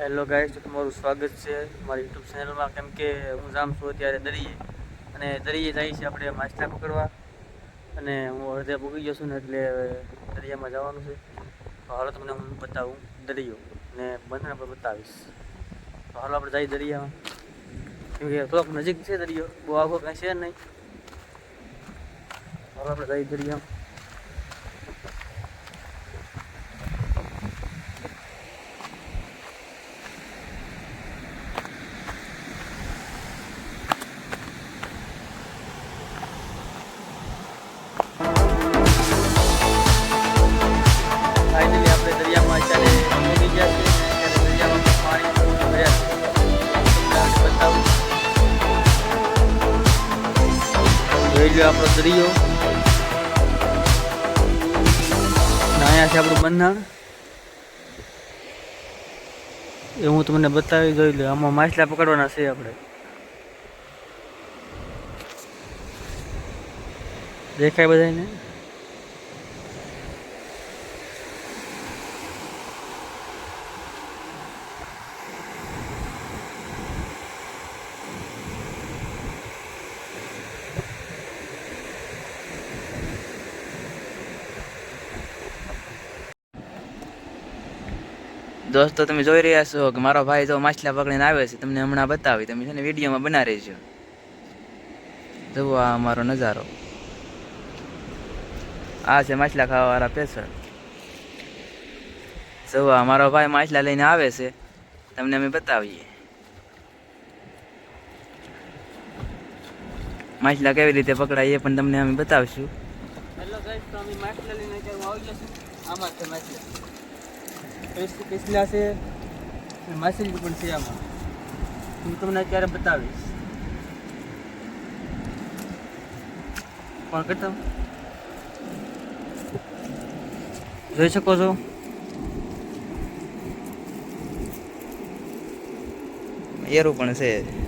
Hello guys તો તમારું સ્વાગત છે મારી યુટ્યુબ ચેનલમાં કેમ કે હું જામ છું અત્યારે દરિયે. અને દરિયે જાય છે આપણે માછલા પકડવા. અને હું અડધે પૂગી ગયો છું ને એટલે દરિયામાં જવાનું છે. તો હાલો તમને હું બતાવું દરિયો. ને બંધને પર બતાવીશ. તો હાલો આપણે જઈએ દરિયામાં. કેમ થોડોક નજીક છે દરિયો. બહુ આખો કાંઈ છે નહીં. હાલો આપણે જઈએ દરિયામાં. જોઈ લો આપણો દરિયો. અહીંયા છે આપણું બંધાણ એ હું તમને બતાવી જોઈ લો આમાં માછલા પકડવાના છે આપણે. દેખાય બધાને દોસ્તો, તમે જોઈ રહ્યા છો કે મારો ભાઈ જો માછલા પકડીને આવે છે, તમને હમણાં બતાવી. તમે છે ને વિડીયોમાં બના રહેજો. જુઓ આ અમારો નજારો. આ છે માછલા ખાવાવાળા પેસર જુઓ મારો ભાઈ માછલા લઈને આવે છે. તમને અમે બતાવીએ. માછલા કેવી રીતે પકડાય એ પણ તમને અમે બતાવશું. હેલો ગાઈસ તો અમે માછલા લઈને અત્યારે આવી ગયા છે આમાં છે માછલા. પેસ- છે અને માછલી પણ છે આમાં. હું તમને અત્યારે બતાવીશ. પણ કરતા? જોઈ શકો છો. એરું પણ છે.